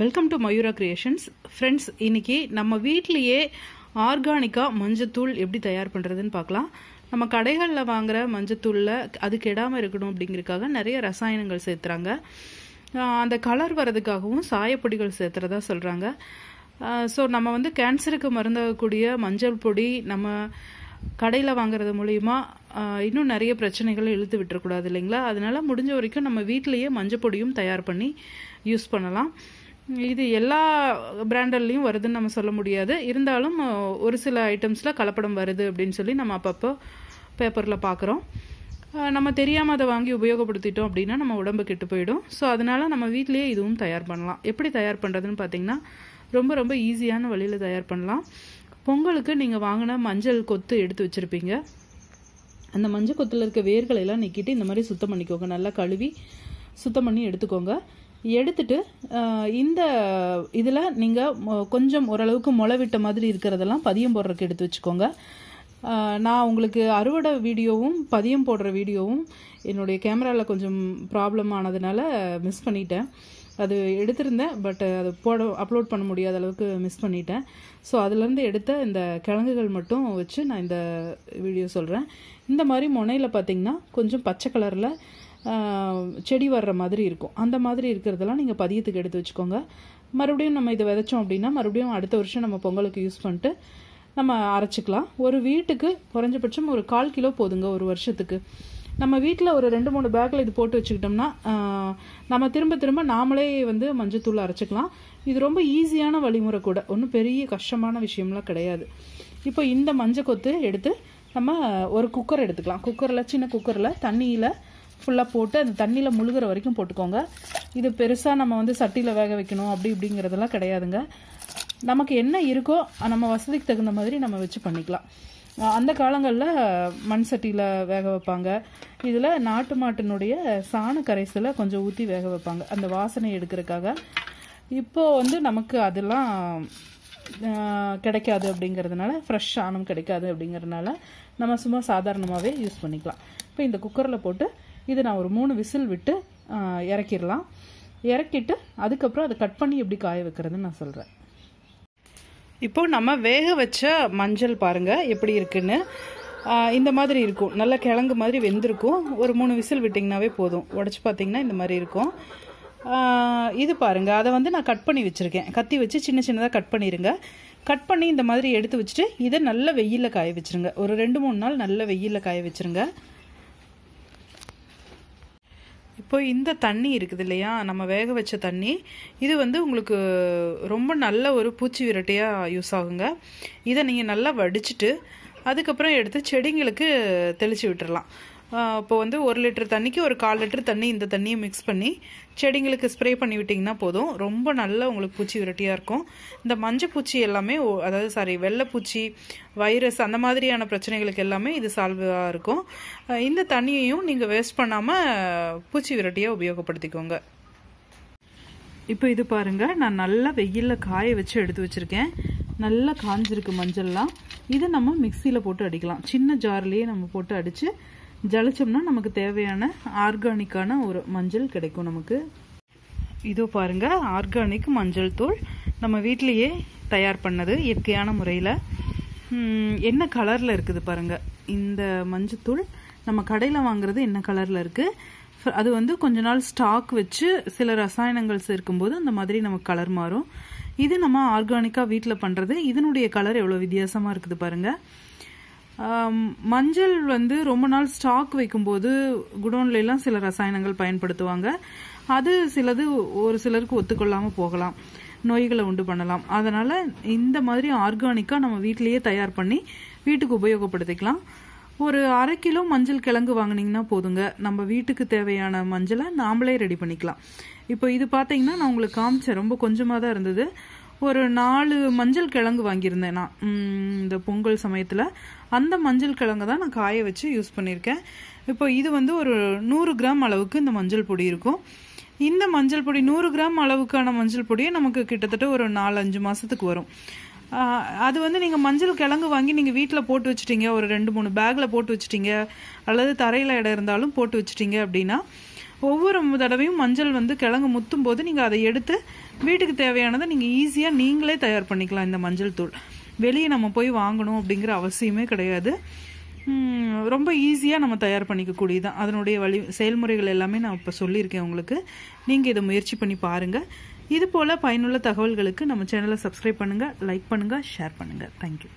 Welcome to Mayura creations friends இன்னைக்கு நம்ம வீட்லேயே ஆர்கானிக்காக மஞ்சத்தூள் எப்படி தயார் பண்ணுறதுன்னு பார்க்கலாம். நம்ம கடைகளில் வாங்குற மஞ்சத்தூளில் அது கெடாமல் இருக்கணும் அப்படிங்கிறதுக்காக நிறைய ரசாயனங்கள் சேர்த்துறாங்க. அந்த கலர் வர்றதுக்காகவும் சாயப்பொடிகள் சேர்த்துறதா சொல்கிறாங்க ஸோ நம்ம வந்து கேன்சருக்கு மருந்தாகக்கூடிய மஞ்சள் பொடி நம்ம கடையில் வாங்குறது மூலயமா இன்னும் நிறைய பிரச்சனைகளை இழுத்து விட்டுறக்கூடாது இல்லைங்களா? அதனால முடிஞ்ச வரைக்கும் நம்ம வீட்டிலேயே மஞ்சள் பொடியும் தயார் பண்ணி யூஸ் பண்ணலாம். இது எல்லா பிராண்டட்லேயும் வருதுன்னு நம்ம சொல்ல முடியாது. இருந்தாலும் ஒரு சில ஐட்டம்ஸில் கலப்படம் வருது அப்படின்னு சொல்லி நம்ம அப்பப்போ பேப்பரில் பார்க்குறோம் நம்ம தெரியாமல் அதை வாங்கி உபயோகப்படுத்திட்டோம் அப்படின்னா நம்ம உடம்பு கெட்டு போயிடும். ஸோ அதனால நம்ம வீட்டிலேயே இதுவும் தயார் பண்ணலாம். எப்படி தயார் பண்ணுறதுன்னு பார்த்தீங்கன்னா ரொம்ப ரொம்ப ஈஸியான வழியில் தயார் பண்ணலாம். பொங்கலுக்கு நீங்கள் வாங்கின மஞ்சள் கொத்து எடுத்து வச்சுருப்பீங்க. அந்த மஞ்சள் கொத்தில் இருக்க வேர்களை எல்லாம் நீக்கிட்டு இந்த மாதிரி சுத்தம் பண்ணிக்கோங்க. நல்லா கழுவி சுத்தம் பண்ணி எடுத்துக்கோங்க. எடுத்துட்டு இந்த இதில் நீங்கள் கொஞ்சம் ஓரளவுக்கு முளை விட்ட மாதிரி இருக்கிறதெல்லாம் பதியம் போடுறதுக்கு எடுத்து வச்சுக்கோங்க. நான் உங்களுக்கு அறுவடை வீடியோவும் பதியம் போடுற வீடியோவும் என்னுடைய கேமராவில் கொஞ்சம் ப்ராப்ளம் ஆனதுனால மிஸ் பண்ணிட்டேன். அது எடுத்திருந்தேன் பட் அது போட அப்லோட் பண்ண முடியாத அளவுக்கு மிஸ் பண்ணிட்டேன். ஸோ அதுலேருந்து எடுத்த இந்த கிழங்குகள் மட்டும் வச்சு நான் இந்த வீடியோ சொல்கிறேன் இந்த மாதிரி முனையில் பார்த்தீங்கன்னா கொஞ்சம் பச்சை கலரில் செடி வர்ற மாதிரி இருக்கும். அந்த மாதிரி இருக்கிறதெல்லாம் நீங்கள் பதியத்துக்கு எடுத்து வச்சுக்கோங்க. மறுபடியும் நம்ம இதை விதைச்சோம் அப்படின்னா மறுபடியும் அடுத்த வருஷம் நம்ம பொங்கலுக்கு யூஸ் பண்ணிட்டு நம்ம அரைச்சிக்கலாம். ஒரு வீட்டுக்கு குறைஞ்சபட்சம் ஒரு கால் கிலோ போதுங்க ஒரு வருஷத்துக்கு. நம்ம வீட்டில் ஒரு ரெண்டு மூணு பேக்கில் இது போட்டு வச்சுக்கிட்டோம்னா நம்ம திரும்ப திரும்ப நாமளே வந்து மஞ்சத்தூள் அரைச்சிக்கலாம். இது ரொம்ப ஈஸியான வழிமுறை கூட. ஒன்றும் பெரிய கஷ்டமான விஷயம்லாம் கிடையாது. இப்போ இந்த மஞ்சள் கொத்து எடுத்து நம்ம ஒரு குக்கர் எடுத்துக்கலாம். குக்கரில் சின்ன குக்கரில் தண்ணியில் ஃபுல்லாக போட்டு அந்த தண்ணியில் முழுகிற வரைக்கும் போட்டுக்கோங்க. இது பெருசாக நம்ம வந்து சட்டியில் வேக வைக்கணும் அப்படி இப்படிங்கிறதெல்லாம் கிடையாதுங்க. நமக்கு என்ன இருக்கோ நம்ம வசதிக்கு தகுந்த மாதிரி நம்ம வச்சு பண்ணிக்கலாம். அந்த காலங்களில் மண் சட்டியில் வேக வைப்பாங்க. இதில் நாட்டு மாட்டினுடைய சாண கரைசலை கொஞ்சம் ஊற்றி வேக வைப்பாங்க. அந்த வாசனை எடுக்கிறதுக்காக. இப்போ வந்து நமக்கு அதெல்லாம் கிடைக்காது அப்படிங்கிறதுனால ஃப்ரெஷ் சாணம் கிடைக்காது அப்படிங்கிறதுனால நம்ம சும்மா சாதாரணமாகவே யூஸ் பண்ணிக்கலாம். இப்போ இந்த குக்கரில் போட்டு இதை நான் ஒரு மூணு விசில் விட்டு இறக்கிடலாம். இறக்கிட்டு அதுக்கப்புறம் அதை கட் பண்ணி எப்படி காய வைக்கிறதுன்னு நான் சொல்கிறேன் இப்போ நம்ம வேக வச்ச மஞ்சள் பாருங்கள் எப்படி இருக்குன்னு. இந்த மாதிரி இருக்கும். நல்ல கிழங்கு மாதிரி வெந்திருக்கும். ஒரு மூணு விசில் விட்டிங்கனாவே போதும். உடச்சி பார்த்தீங்கன்னா இந்த மாதிரி இருக்கும். இது பாருங்கள் அதை வந்து நான் கட் பண்ணி வச்சுருக்கேன். கத்தி வச்சு சின்ன சின்னதாக கட் பண்ணிடுங்க கட் பண்ணி இந்த மாதிரி எடுத்து வச்சுட்டு இதை நல்ல வெயிலில் காய வச்சிருங்க. ஒரு ரெண்டு மூணு நாள் நல்ல வெயிலில் காய வச்சிருங்க. இப்போ இந்த தண்ணி இருக்குது இல்லையா? நம்ம வேக வச்ச தண்ணி. இது வந்து உங்களுக்கு ரொம்ப நல்ல ஒரு பூச்சி விரட்டியாக யூஸ் ஆகுங்க. இதை நீங்கள் நல்லா வடிச்சிட்டு அதுக்கப்புறம் எடுத்து செடிங்களுக்கு தெளித்து விட்டுறலாம். இப்போ வந்து ஒரு லிட்டர் தண்ணிக்கு ஒரு கால் லிட்டர் தண்ணி இந்த தண்ணியை மிக்ஸ் பண்ணி செடிங்களுக்கு ஸ்ப்ரே பண்ணி விட்டிங்கன்னா போதும். ரொம்ப நல்ல உங்களுக்கு பூச்சி விரட்டியாக இருக்கும். இந்த மஞ்சள் பூச்சி எல்லாமே ஓ- அதாவது சாரி வெள்ளைப்பூச்சி வைரஸ் அந்த மாதிரியான பிரச்சனைகளுக்கு எல்லாமே இது சால்வாக இருக்கும். இந்த தண்ணியையும் நீங்கள் வேஸ்ட் பண்ணாமல் பூச்சி விரட்டியாக உபயோகப்படுத்திக்கோங்க. இப்போ இது பாருங்க நான் நல்லா வெயிலில் காய வச்சு எடுத்து வச்சிருக்கேன். நல்லா காஞ்சிருக்கு மஞ்சள்லாம். இதை நம்ம மிக்சியில் போட்டு அடிக்கலாம். சின்ன ஜார்லேயே நம்ம போட்டு அடித்து ஜலிச்சோம்னா நமக்கு தேவையான ஆர்கானிக்கான ஒரு மஞ்சள் கிடைக்கும் நமக்கு. இதோ பாருங்க ஆர்கானிக் மஞ்சள் தூள் நம்ம வீட்டிலேயே தயார் பண்ணது இயற்கையான முறையில். என்ன கலரில் இருக்குது பாருங்க. இந்த மஞ்சத்தூள் நம்ம கடையில் வாங்குறது என்ன கலரில் இருக்குது அது வந்து கொஞ்ச நாள் ஸ்டாக் வச்சு சில ரசாயனங்கள் சேர்க்கும்போது அந்த மாதிரி நமக்கு கலர் மாறும். இது நம்ம ஆர்கானிக்காக வீட்டில் பண்ணுறது இதனுடைய கலர் எவ்வளோ வித்தியாசமாக இருக்குது பாருங்கள் மஞ்சள் வந்து ரொம்ப நாள் ஸ்டாக் வைக்கும்போது குடோன்ல எல்லாம் சில ரசாயனங்கள் பயன்படுத்துவாங்க. அது சிலது ஒரு சிலருக்கு ஒத்துக்கொள்ளாமல் போகலாம். நோய்களை உண்டு பண்ணலாம். அதனால இந்த மாதிரி ஆர்கானிக்காக நம்ம வீட்டிலேயே தயார் பண்ணி வீட்டுக்கு உபயோகப்படுத்திக்கலாம். ஒரு அரை கிலோ மஞ்சள் கிழங்கு வாங்குனீங்கன்னா போதுங்க. நம்ம வீட்டுக்கு தேவையான மஞ்சளை நாமளே ரெடி பண்ணிக்கலாம். இப்போ இது பார்த்தீங்கன்னா நான் உங்களுக்கு காமிச்சேன். ரொம்ப கொஞ்சமாக தான் இருந்தது. ஒரு நாலு மஞ்சள் கிழங்கு வாங்கியிருந்தேன் நான். இந்த பொங்கல் சமயத்தில். அந்த மஞ்சள் கிழங்கு தான் நான் காய வச்சு யூஸ் பண்ணியிருக்கேன். இப்போ இது வந்து ஒரு நூறு கிராம் அளவுக்கு இந்த மஞ்சள் பொடி இருக்கும். இந்த மஞ்சள் பொடி நூறு கிராம் அளவுக்கான மஞ்சள் பொடியே நமக்கு கிட்டத்தட்ட ஒரு நாலு அஞ்சு மாதத்துக்கு வரும். அது வந்து நீங்கள் மஞ்சள் கிழங்கு வாங்கி நீங்கள் வீட்டில் போட்டு வச்சுட்டீங்க. ஒரு ரெண்டு மூணு பேக்கில் போட்டு வச்சுட்டீங்க. அல்லது தரையில் இடம் இருந்தாலும் போட்டு வச்சுட்டீங்க அப்படின்னா ஒவ்வொரு தடவையும் மஞ்சள் வந்து கிழங்கு முத்தும் போது நீங்கள் அதை எடுத்து வீட்டுக்கு தேவையானதை நீங்கள் ஈஸியாக நீங்களே தயார் பண்ணிக்கலாம் இந்த மஞ்சள் தூள். வெளியே நம்ம போய் வாங்கணும் அப்படிங்கிற அவசியமே கிடையாது. ரொம்ப ஈஸியாக நம்ம தயார் பண்ணிக்கக்கூடியதான் அதனுடைய வழி செயல்முறைகள் எல்லாமே நான் இப்போ சொல்லியிருக்கேன் உங்களுக்கு. நீங்கள் இதை முயற்சி பண்ணி பாருங்கள் இது போல் பயனுள்ள தகவல்களுக்கு நம்ம சேனலை சப்ஸ்கிரைப் பண்ணுங்கள் லைக் பண்ணுங்கள் ஷேர் பண்ணுங்கள் தேங்க்யூ